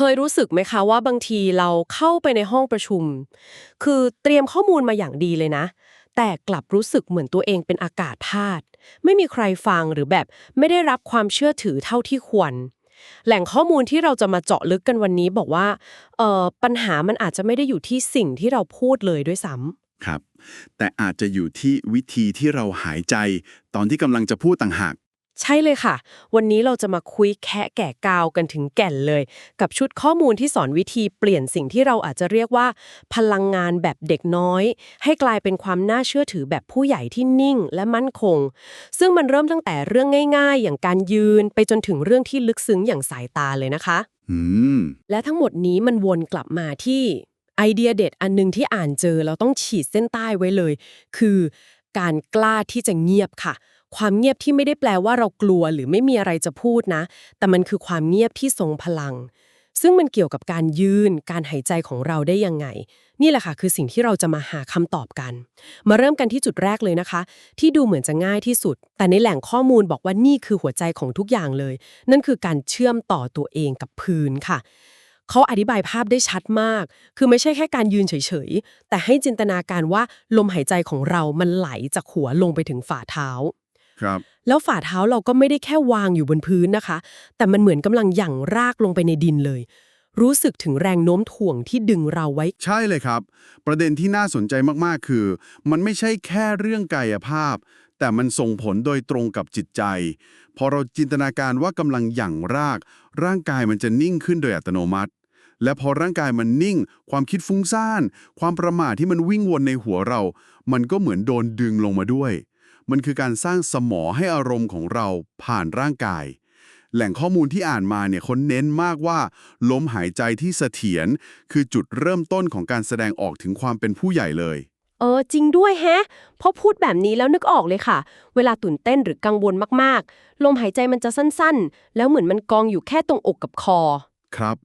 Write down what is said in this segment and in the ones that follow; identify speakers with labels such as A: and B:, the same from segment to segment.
A: เคยรู้สึกไหมคะว่าบางทีเราเข้าไปในห้องประชุม คือเตรียมข้อมูลมาอย่างดีเลยนะ แต่กลับรู้สึกเหมือนตัวเองเป็นอากาศธาตุไม่มีใครฟังหรือแบบไม่ได้รับความเชื่อถือเท่าที่ควร แหล่งข้อมูลที่เราจะมาเจาะลึกกันวันนี้บอกว่าเออปัญหามันอาจจะไม่ได้อยู่ที่สิ่งที่เราพูดเลยด้วยซ้ำ
B: ครับ แต่อาจจะอยู่ที่วิธีที่เราหายใจ ตอนที่กำลังจะพูดต่างหาก
A: ใช่เลยค่ะ วันนี้เราจะมาคุยแคะแก่กาวกันถึงแก่นเลย กับชุดข้อมูลที่สอนวิธีเปลี่ยนสิ่งที่เราอาจจะเรียกว่า พลังงานแบบเด็กน้อย ให้กลายเป็นความน่าเชื่อถือแบบผู้ใหญ่ที่นิ่งและมั่นคง ซึ่งมันเริ่มตั้งแต่เรื่องง่าย ๆ อย่างการยืนไปจนถึงเรื่องที่ลึกซึ้งอย่างสายตาเลยนะคะ
B: อืม
A: และทั้งหมดนี้มันวนกลับมาที่ไอเดียเด็ดอันหนึงที่อ่านเจอเราต้องฉีดเส้นใต้ไว้เลย คือการกล้าที่จะเงียบค่ะ ความเงียบที่ไม่ได้แปลว่าเรากลัวหรือไม่มีอะไรจะพูดนะ แต่มันคือความเงียบที่ทรงพลัง ซึ่งมันเกี่ยวกับการยืน การหายใจของเราได้ยังไง นี่แหละค่ะคือสิ่งที่เราจะมาหาคำตอบกัน มาเริ่มกันที่จุดแรกเลยนะคะ ที่ดูเหมือนจะง่ายที่สุด แต่ในแหล่งข้อมูลบอกว่านี่คือหัวใจของทุกอย่างเลย นั่นคือการเชื่อมต่อตัวเองกับพื้นค่ะเขาอธิบายภาพได้ชัดมาก คือไม่ใช่แค่การยืนเฉยๆ แต่ให้จินตนาการว่าลมหายใจของเรามันไหลจากหัวลงไปถึงฝ่าเท้า
B: ครับ
A: แล้วฝ่าเท้าเราก็ไม่ได้แค่วางอยู่บนพื้นนะคะ แต่มันเหมือนกำลังหยั่งรากลงไปในดินเลย รู้สึกถึงแรงโน้มถ่วงที่ดึงเราไว้
B: ใช่เลยครับ ประเด็นที่น่าสนใจมากๆ คือ มันไม่ใช่แค่เรื่องกายภาพ แต่มันส่งผลโดยตรงกับจิตใจ พอเราจินตนาการว่ากำลังหยั่งราก ร่างกายมันจะนิ่งขึ้นโดยอัตโนมัติและพอร่างกายมันนิ่ง ความคิดฟุ้งซ่าน ความประมาทที่มันวิ่งวนในหัวเรา มันก็เหมือนโดนดึงลงมาด้วย มันคือการสร้างสมอให้อารมณ์ของเราผ่านร่างกาย แหล่งข้อมูลที่อ่านมาเนี่ยเขาเน้นมากว่า ลมหายใจที่เสถียรคือจุดเริ่มต้นของการแสดงออกถึงความเป็นผู้ใหญ่เลย
A: เออจริงด้วยแฮะพอพูดแบบนี้แล้วนึกออกเลยค่ะ เวลาตื่นเต้นหรือกังวลมากๆ ลมหายใจมันจะสั้นๆ แล้วเหมือนมันกองอยู่แค่ตรงอกกับคอ
B: ครับ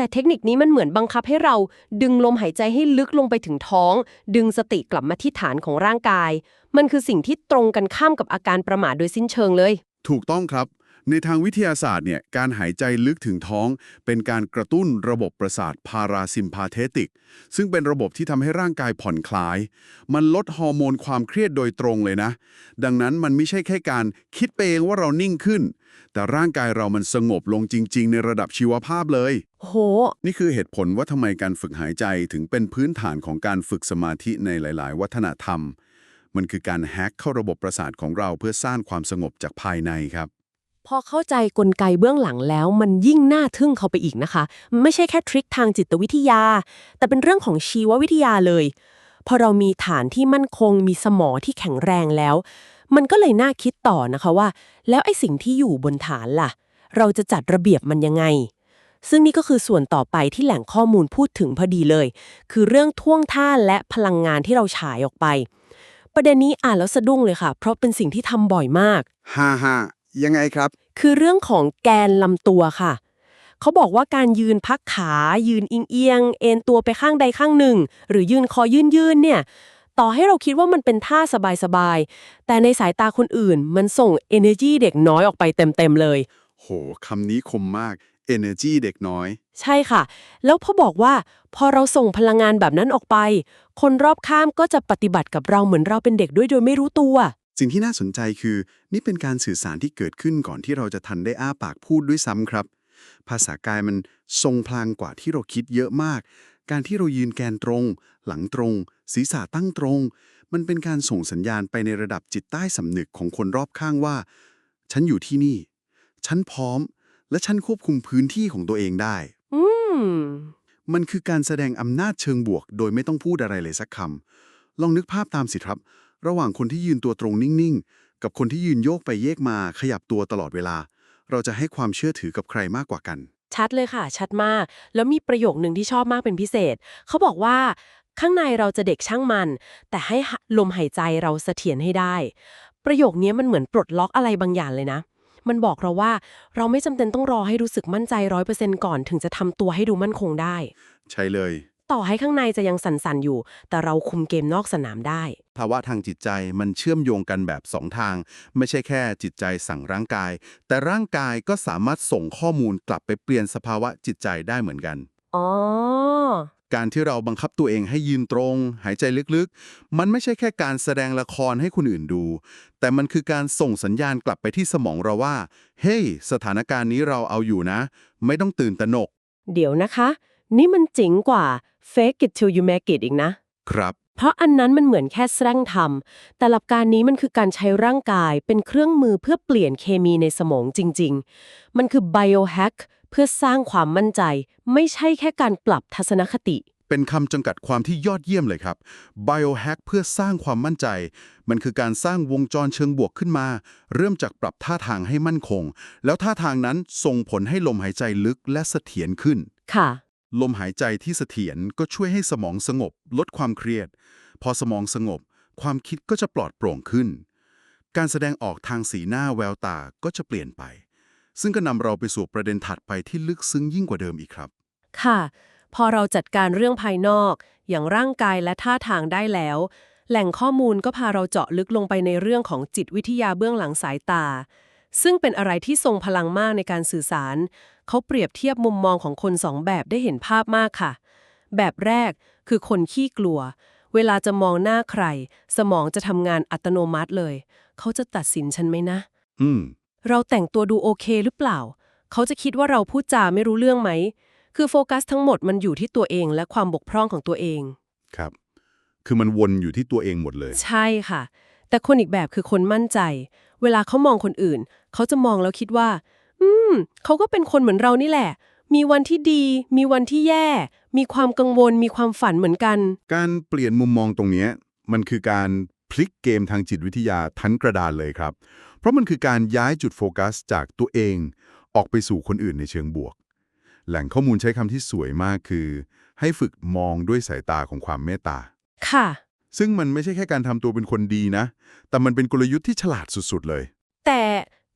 A: แต่เทคนิคนี้มันเหมือนบังคับให้เราดึงลมหายใจให้ลึกลงไปถึงท้อง ดึงสติกลับมาที่ฐานของร่างกาย มันคือสิ่งที่ตรงกันข้ามกับอาการประมาทโดยสิ้นเชิงเลย
B: ถูกต้องครับ ในทางวิทยาศาสตร์เนี่ยการหายใจลึกถึงท้อง เป็นการกระตุ้นระบบประสาทพาราซิมพาเทติก ซึ่งเป็นระบบที่ทำให้ร่างกายผ่อนคลาย มันลดฮอร์โมนความเครียดโดยตรงเลยนะ ดังนั้นมันไม่ใช่แค่การคิดไปเองว่าเรานิ่งขึ้น แต่ร่างกายเรามันสงบลงจริง ๆ ในระดับชีวภาพเลย
A: โห
B: นี่คือเหตุผลว่าทำไมการฝึกหายใจถึงเป็นพื้นฐานของการฝึกสมาธิในหลาย ๆ วัฒนธรรม มันคือการแฮ็กเข้าระบบประสาทของเราเพื่อสร้างความสงบจากภายในครับ
A: พอเข้าใจกลไกเบื้องหลังแล้ว มันยิ่งน่าทึ่งเข้าไปอีกนะคะ ไม่ใช่แค่ทริคทางจิตวิทยา แต่เป็นเรื่องของชีววิทยาเลย พอเรามีฐานที่มั่นคงมีสมองที่แข็งแรงแล้ว มันก็เลยน่าคิดต่อนะคะว่า แล้วไอ้สิ่งที่อยู่บนฐานล่ะ เราจะจัดระเบียบมันยังไง ซึ่งนี่ก็คือส่วนต่อไปที่แหล่งข้อมูลพูดถึงพอดีเลย คือเรื่องท่วงท่าและพลังงานที่เราฉายออกไป ประเด็นนี้อ่านแล้วสะดุ้งเลยค่ะ เพราะเป็นสิ่งที่ทำบ่อยมาก
C: ฮ่าฮ่ายังไงครับ
A: คือเรื่องของแกนลำตัวค่ะเขาบอกว่าการยืนพักขา ยืนอิงเอียง เอ็นตัวไปข้างใดข้างหนึ่ง หรือยืนคอยื่นยืนๆเนี่ย ต่อให้เราคิดว่ามันเป็นท่าสบายๆ แต่ในสายตาคนอื่น มันส่ง energy เด็กน้อยออกไปเต็มๆเลย
B: โหคำนี้คมมาก energy เด็กน้อย
A: ใช่ค่ะ แล้วพอบอกว่า พอเราส่งพลังงานแบบนั้นออกไป คนรอบข้ามก็จะปฏิบัติกับเราเหมือนเราเป็นเด็กด้วยโดยไม่รู้ตัว
B: สิ่งที่น่าสนใจคือ นี่เป็นการสื่อสารที่เกิดขึ้นก่อนที่เราจะทันได้อ้าปากพูดด้วยซ้ำครับ ภาษากายมันทรงพลังกว่าที่เราคิดเยอะมาก การที่เรายืนแกนตรง หลังตรง ศีรษะตั้งตรง มันเป็นการส่งสัญญาณไปในระดับจิตใต้สำนึกของคนรอบข้างว่า ฉันอยู่ที่นี่ ฉันพร้อม และฉันควบคุมพื้นที่ของตัวเองได้
A: อืม
B: มันคือการแสดงอำนาจเชิงบวก โดยไม่ต้องพูดอะไรเลยสักคำลองนึกภาพตามสิครับ ระหว่างคนที่ยืนตัวตรงนิ่งๆ กับคนที่ยืนโยกไปเยกมาขยับตัวตลอดเวลา เราจะให้ความเชื่อถือกับใครมากกว่ากัน
A: ชัดเลยค่ะ ชัดมาก แล้วมีประโยคหนึ่งที่ชอบมากเป็นพิเศษ เขาบอกว่า ข้างในเราจะเด็กช่างมัน แต่ให้ลมหายใจเราเสถียรให้ได้ ประโยคนี้มันเหมือนปลดล็อกอะไรบางอย่างเลยนะ มันบอกเราว่าเราไม่จำเป็นต้องรอให้รู้สึกมั่นใจร้อยเปอร์เซ็นต์ก่อนถึงจะทำตัวให้ดูมั่นคงได้
B: ใช่เลย
A: ต่อให้ข้างในจะยังสั่นๆอยู่ แต่เราคุมเกมนอกสนามได้
B: ภาวะทางจิตใจมันเชื่อมโยงกันแบบสองทาง ไม่ใช่แค่จิตใจสั่งร่างกาย แต่ร่างกายก็สามารถส่งข้อมูลกลับไปเปลี่ยนสภาวะจิตใจได้เหมือนกัน
A: อ๋อ
B: การที่เราบังคับตัวเองให้ยืนตรง หายใจลึกๆ มันไม่ใช่แค่การแสดงละครให้คนอื่นดู แต่มันคือการส่งสัญญาณกลับไปที่สมองเราว่า เฮ้ยสถานการณ์นี้เราเอาอยู่นะ ไม่ต้องตื่นตระหนก
A: เดี๋ยวนะคะ นี่มันเจ๋งกว่า fake it till you make it อีกนะ
B: ครับ
A: เพราะอันนั้นมันเหมือนแค่แสร้งทำแต่หลักการนี้มันคือการใช้ร่างกายเป็นเครื่องมือเพื่อเปลี่ยนเคมีในสมองจริง ๆ มันคือ biohack เพื่อสร้างความมั่นใจ ไม่ใช่แค่การปรับทัศนคติ
B: เป็นคำจำกัดความที่ยอดเยี่ยมเลยครับ biohack เพื่อสร้างความมั่นใจ มันคือการสร้างวงจรเชิงบวกขึ้นมา เริ่มจากปรับท่าทางให้มั่นคง แล้วท่าทางนั้นส่งผลให้ลมหายใจลึกและเสถียรขึ้น
A: ค่ะ
B: ลมหายใจที่เสถียรก็ช่วยให้สมองสงบ ลดความเครียด พอสมองสงบ ความคิดก็จะปลอดโปร่งขึ้น การแสดงออกทางสีหน้าแววตาก็จะเปลี่ยนไป ซึ่งก็นำเราไปสู่ประเด็นถัดไปที่ลึกซึ้งยิ่งกว่าเดิมอีกครับ
A: ค่ะ พอเราจัดการเรื่องภายนอก อย่างร่างกายและท่าทางได้แล้ว แหล่งข้อมูลก็พาเราเจาะลึกลงไปในเรื่องของจิตวิทยาเบื้องหลังสายตา ซึ่งเป็นอะไรที่ทรงพลังมากในการสื่อสาร เขาเปรียบเทียบมุมมองของคนสองแบบได้เห็นภาพมากค่ะ แบบแรกคือคนขี้กลัว เวลาจะมองหน้าใคร สมองจะทำงานอัตโนมัติเลย เขาจะตัดสินฉันไหมนะ
B: อืม
A: เราแต่งตัวดูโอเคหรือเปล่า เขาจะคิดว่าเราพูดจาไม่รู้เรื่องไหม คือโฟกัสทั้งหมดมันอยู่ที่ตัวเองและความบกพร่องของตัวเอง
B: ครับ คือมันวนอยู่ที่ตัวเองหมดเลย
A: ใช่ค่ะ แต่คนอีกแบบคือคนมั่นใจ เวลาเขามองคนอื่น เขาจะมองแล้วคิดว่า อืม เขาก็เป็นคนเหมือนเรานี่แหละ มีวันที่ดี มีวันที่แย่ มีความกังวล มีความฝันเหมือนกัน
B: การเปลี่ยนมุมมองตรงเนี้ยมันคือการพลิกเกมทางจิตวิทยาทั้งกระดานเลยครับ เพราะมันคือการย้ายจุดโฟกัสจากตัวเอง ออกไปสู่คนอื่นในเชิงบวก แหล่งข้อมูลใช้คำที่สวยมากคือ ให้ฝึกมองด้วยสายตาของความเมตตา
A: ค่ะ
B: ซึ่งมันไม่ใช่แค่การทำตัวเป็นคนดีนะ แต่มันเป็นกลยุทธ์ที่ฉลาดสุดๆเลย
A: แต่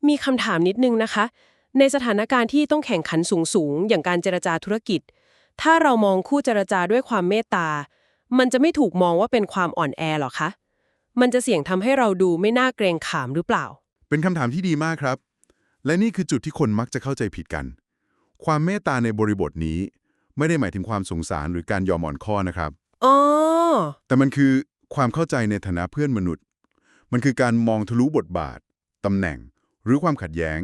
A: มีคำถามนิดนึงนะคะ ในสถานการณ์ที่ต้องแข่งขันสูงๆอย่างการเจรจาธุรกิจ ถ้าเรามองคู่เจรจาด้วยความเมตตา มันจะไม่ถูกมองว่าเป็นความอ่อนแอหรอคะมันจะเสี่ยงทำให้เราดูไม่น่าเกรงขามหรือเปล่า
B: เป็นคำถามที่ดีมากครับ และนี่คือจุดที่คนมักจะเข้าใจผิดกัน ความเมตตาในบริบทนี้ ไม่ได้หมายถึงความสงสารหรือการยอมอ่อนข้อนะครับ
A: อ๋อ
B: แต่มันคือความเข้าใจในฐานะเพื่อนมนุษย์ มันคือการมองทะลุบทบาทตำแหน่ง หรือความขัดแย้ง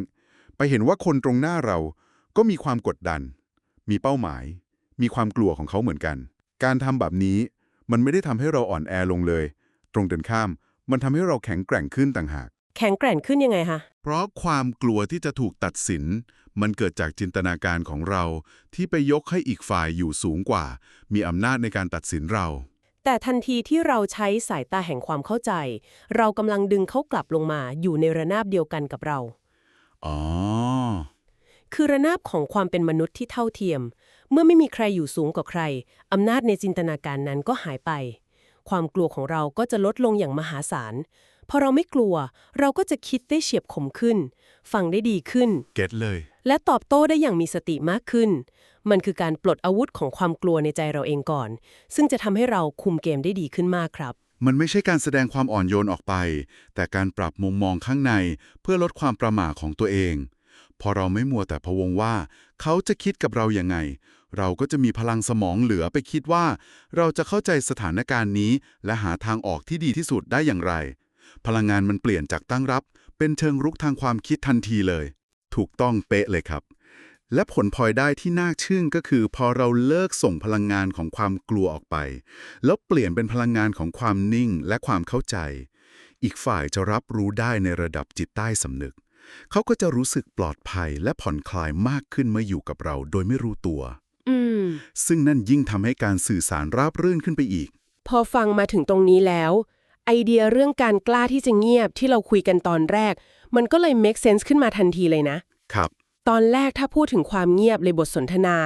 B: ไปเห็นว่าคนตรงหน้าเราก็มีความกดดัน มีเป้าหมาย มีความกลัวของเขาเหมือนกัน การทำแบบนี้มันไม่ได้ทำให้เราอ่อนแอลงเลย ตรงกันข้าม มันทำให้เราแข็งแกร่งขึ้นต่างหาก
A: แข็งแกร่งขึ้นยังไงคะ
B: เพราะความกลัวที่จะถูกตัดสิน มันเกิดจากจินตนาการของเราที่ไปยกให้อีกฝ่ายอยู่สูงกว่า มีอำนาจในการตัดสินเรา
A: แต่ทันทีที่เราใช้สายตาแห่งความเข้าใจ เรากำลังดึงเขากลับลงมาอยู่ในระนาบเดียวกันกับเรา
B: อ๋อ
A: คือระนาบของความเป็นมนุษย์ที่เท่าเทียม เมื่อไม่มีใครอยู่สูงกว่าใครอำนาจในจินตนาการนั้นก็หายไป ความกลัวของเราก็จะลดลงอย่างมหาศาล พอเราไม่กลัว เราก็จะคิดได้เฉียบคมขึ้น ฟังได้ดีขึ้น
B: เก็ตเลย
A: และตอบโต้ได้อย่างมีสติมากขึ้น มันคือการปลดอาวุธของความกลัวในใจเราเองก่อน ซึ่งจะทำให้เราคุมเกมได้ดีขึ้นมากครับ
B: มันไม่ใช่การแสดงความอ่อนโยนออกไป แต่การปรับมุมมองข้างในเพื่อลดความประหม่าของตัวเอง พอเราไม่มัวแต่พะวงว่า เขาจะคิดกับเราอย่างไง เราก็จะมีพลังสมองเหลือไปคิดว่า เราจะเข้าใจสถานการณ์นี้ และหาทางออกที่ดีที่สุดได้อย่างไร พลังงานมันเปลี่ยนจากตั้งรับ เป็นเชิงรุกทางความคิดทันทีเลย ถูกต้องเป๊ะเลยครับ และผลพลอยได้ที่น่าชื่นก็คือ พอเราเลิกส่งพลังงานของความกลัวออกไป แล้วเปลี่ยนเป็นพลังงานของความนิ่งและความเข้าใจ อีกฝ่ายจะรับรู้ได้ในระดับจิตใต้สำนึก เขาก็จะรู้สึกปลอดภัยและผ่อนคลายมากขึ้นเมื่ออยู่กับเราโดยไม่รู้ตัว
A: อืม
B: ซึ่งนั่นยิ่งทำให้การสื่อสารราบรื่นขึ้นไปอีก
A: พอฟังมาถึงตรงนี้แล้ว ไอเดียเรื่องการกล้าที่จะเงียบที่เราคุยกันตอนแรก มันก็เลย make sense ขึ้นมาทันทีเลยนะ
B: ครับ
A: ตอนแรกถ้าพูดถึงความเงียบในบทสนทนา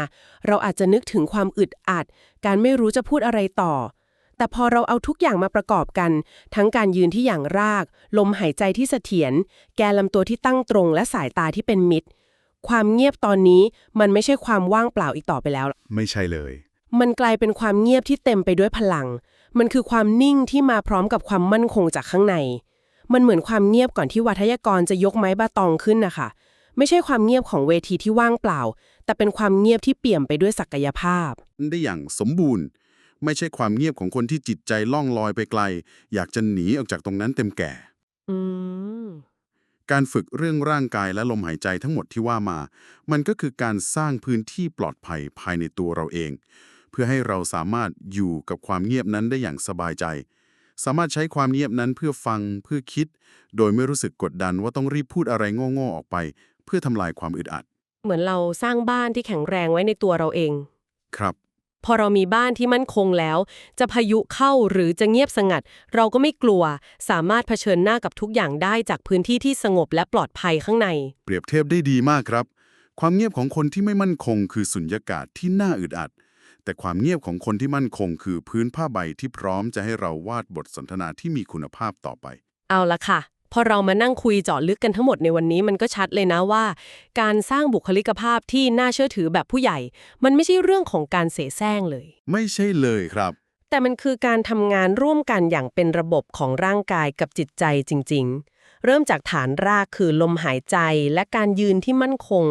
A: เราอาจจะนึกถึงความอึดอัด การไม่รู้จะพูดอะไรต่อ แต่พอเราเอาทุกอย่างมาประกอบกัน ทั้งการยืนที่อย่างราก ลมหายใจที่เสถียรแกนลำตัวที่ตั้งตรง และสายตาที่เป็นมิตร ความเงียบตอนนี้มันไม่ใช่ความว่างเปล่าอีกต่อไปแล้ว
B: ไม่ใช่เลย
A: มันกลายเป็นความเงียบที่เต็มไปด้วยพลัง มันคือความนิ่งที่มาพร้อมกับความมั่นคงจากข้างใน มันเหมือนความเงียบก่อนที่วัทยากรจะยกไม้บาตองขึ้นนะคะไม่ใช่ความเงียบของเวทีที่ว่างเปล่า แต่เป็นความเงียบที่เปี่ยมไปด้วยศักยภาพ
D: ได้อย่างสมบูรณ์ ไม่ใช่ความเงียบของคนที่จิตใจล่องลอยไปไกล อยากจะหนีออกจากตรงนั้นเต็มแก่
A: อืม
D: การฝึกเรื่องร่างกายและลมหายใจทั้งหมดที่ว่ามา มันก็คือการสร้างพื้นที่ปลอดภัยภายในตัวเราเอง เพื่อให้เราสามารถอยู่กับความเงียบนั้นได้อย่างสบายใจ สามารถใช้ความเงียบนั้นเพื่อฟังเพื่อคิด โดยไม่รู้สึกกดดันว่าต้องรีบพูดอะไรโง่ๆออกไป เพื่อทำลายความอึดอัด
A: เหมือนเราสร้างบ้านที่แข็งแรงไว้ในตัวเราเอง
D: ครับ
A: พอเรามีบ้านที่มั่นคงแล้ว จะพายุเข้าหรือจะเงียบสงัด เราก็ไม่กลัว สามารถเผชิญหน้ากับทุกอย่างได้จากพื้นที่ที่สงบและปลอดภัยข้างใน
D: เปรียบเทียบได้ดีมากครับ ความเงียบของคนที่ไม่มั่นคงคือสุญญากาศที่น่าอึดอัด แต่ความเงียบของคนที่มั่นคงคือพื้นผ้าใบที่พร้อมจะให้เราวาดบทสนทนาที่มีคุณภาพต่อไป
A: เอาละค่ะ พอเรามานั่งคุยเจาะลึกกันทั้งหมดในวันนี้มันก็ชัดเลยนะว่า การสร้างบุคลิกภาพที่น่าเชื่อถือแบบผู้ใหญ่ มันไม่ใช่เรื่องของการเสแสร้งเลย
D: ไม่ใช่เลยครับ
A: แต่มันคือการทำงานร่วมกันอย่างเป็นระบบของร่างกายกับจิตใจจริง ๆ เริ่มจากฐานรากคือลมหายใจและการยืนที่มั่นคง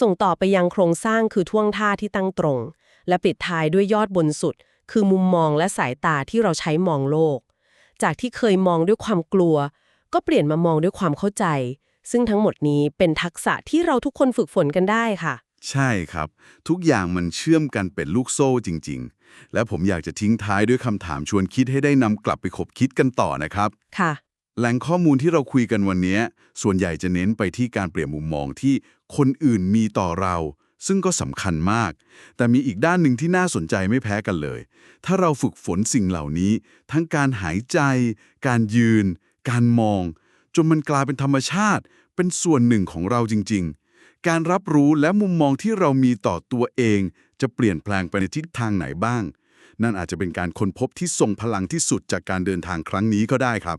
A: ส่งต่อไปยังโครงสร้างคือท่วงท่าที่ตั้งตรง และปิดท้ายด้วยยอดบนสุด คือมุมมองและสายตาที่เราใช้มองโลก จากที่เคยมองด้วยความกลัว ก็เปลี่ยนมามองด้วยความเข้าใจ ซึ่งทั้งหมดนี้เป็นทักษะที่เราทุกคนฝึกฝนกันได้ค่ะ
B: ใช่ครับ ทุกอย่างมันเชื่อมกันเป็นลูกโซ่จริง ๆ และผมอยากจะทิ้งท้ายด้วยคำถามชวนคิดให้ได้นำกลับไปขบคิดกันต่อนะครับ
A: ค่ะ
B: แหล่งข้อมูลที่เราคุยกันวันนี้ ส่วนใหญ่จะเน้นไปที่การเปลี่ยนมุมมองที่คนอื่นมีต่อเรา ซึ่งก็สำคัญมาก แต่มีอีกด้านหนึ่งที่น่าสนใจไม่แพ้กันเลย ถ้าเราฝึกฝนสิ่งเหล่านี้ ทั้งการหายใจ การยืน การมอง จนมันกลายเป็นธรรมชาติ เป็นส่วนหนึ่งของเราจริง ๆ การรับรู้และมุมมองที่เรามีต่อตัวเอง จะเปลี่ยนแปลงไปในทิศทางไหนบ้าง นั่นอาจจะเป็นการค้นพบที่ทรงพลังที่สุดจากการเดินทางครั้งนี้ก็ได้ครับ